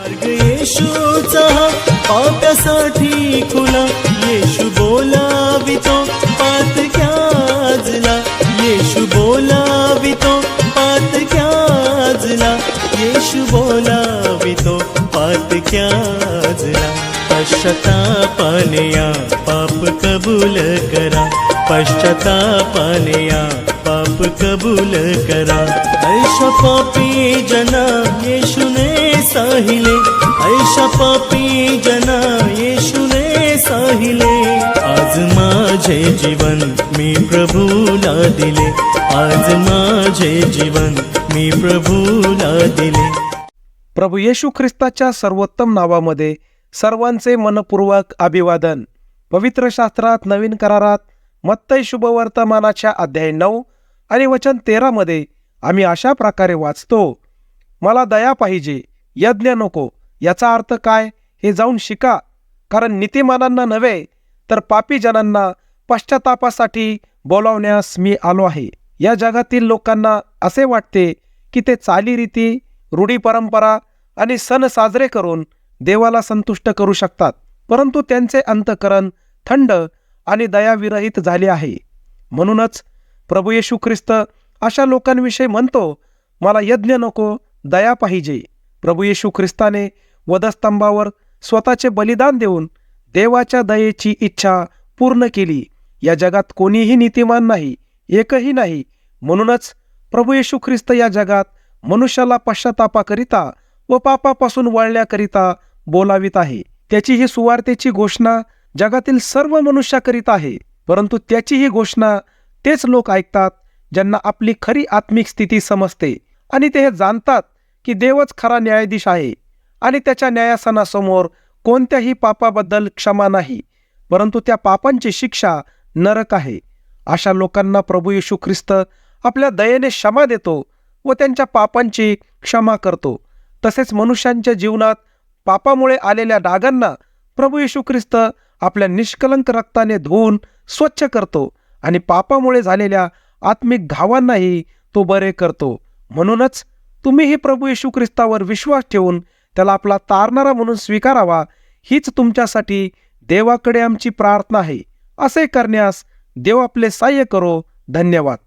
मार्ग येशूचा. पाप्यासाठी खुला. येशू बोलावितो पात क्याजला येशू बोलावितो पात क्याजला येशू बोलावितो पात क्याजला पश्चातापाने या पाप कबूल करा. पश्चातापाने या पाप कबूल करा। ऐशा पापी जना येशुने साहिले। ऐशा पापी जना येशुने साहिले। आज माझे जीवन मी प्रभूला दिले। आज माझे जीवन मी प्रभूला दिले। प्रभू येशू ख्रिस्ताच्या सर्वोत्तम नावामध्ये सर्वांचे मनपूर्वक अभिवादन. पवित्र शास्त्रात नवीन करारात मत्तय शुभवर्तमानाच्या अध्याय नऊ आणि वचन तेरामध्ये आम्ही अशा प्रकारे वाचतो मला दया पाहिजे यज्ञ नको याचा अर्थ काय हे जाऊन शिका. कारण नीतिमानांना नव्हे तर पापी जनांना पश्चातापासाठी बोलावण्यास मी आलो आहे. या जगातील लोकांना असे वाटते की ते चालीरीती रूढी परंपरा आणि सण साजरे करून देवाला संतुष्ट करू शकतात. परंतु त्यांचे अंतकरण थंड आणि दयाविरहित झाले आहे. म्हणूनच प्रभू येशू ख्रिस्त अशा लोकांविषयी म्हणतो मला यज्ञ नको दया पाहिजे. प्रभू येशू ख्रिस्ताने वधस्तंभावर स्वतःचे बलिदान देऊन देवाच्या दयेची इच्छा पूर्ण केली. या जगात कोणीही नीतिमान नाही एकही नाही. म्हणूनच प्रभू येशू ख्रिस्त या जगात मनुष्याला पश्चातापाकरिता व पापापासून वळण्याकरिता बोलावित आहे. त्याची ही सुवार्तेची घोषणा जगातील सर्व मनुष्याकरिता आहे. परंतु त्याची ही घोषणा तेच लोक ऐकतात ज्यांना आपली खरी आत्मिक स्थिती समजते आणि ते हे जाणतात की देवच खरा न्यायाधीश आहे आणि त्याच्या न्यायासनासमोर कोणत्याही पापाबद्दल क्षमा नाही परंतु त्या पापांची शिक्षा नरक आहे. अशा लोकांना प्रभू येशू ख्रिस्त आपल्या दयेने क्षमा देतो व त्यांच्या पापांची क्षमा करतो. तसेच मनुष्यांच्या जीवनात पापामुळे आलेल्या डागांना प्रभू येशू ख्रिस्त आपल्या निष्कलंक रक्ताने धुवून स्वच्छ करतो. आणि पापामुळे झालेल्या आत्मिक घावांनाही तो बरे करतो. म्हणूनच तुम्हीही प्रभू येशू ख्रिस्तावर विश्वास ठेवून त्याला आपला तारणारा म्हणून स्वीकारावा हीच तुमच्यासाठी देवाकडे आमची प्रार्थना आहे. असे करण्यास देव आपले सहाय्य करो. धन्यवाद.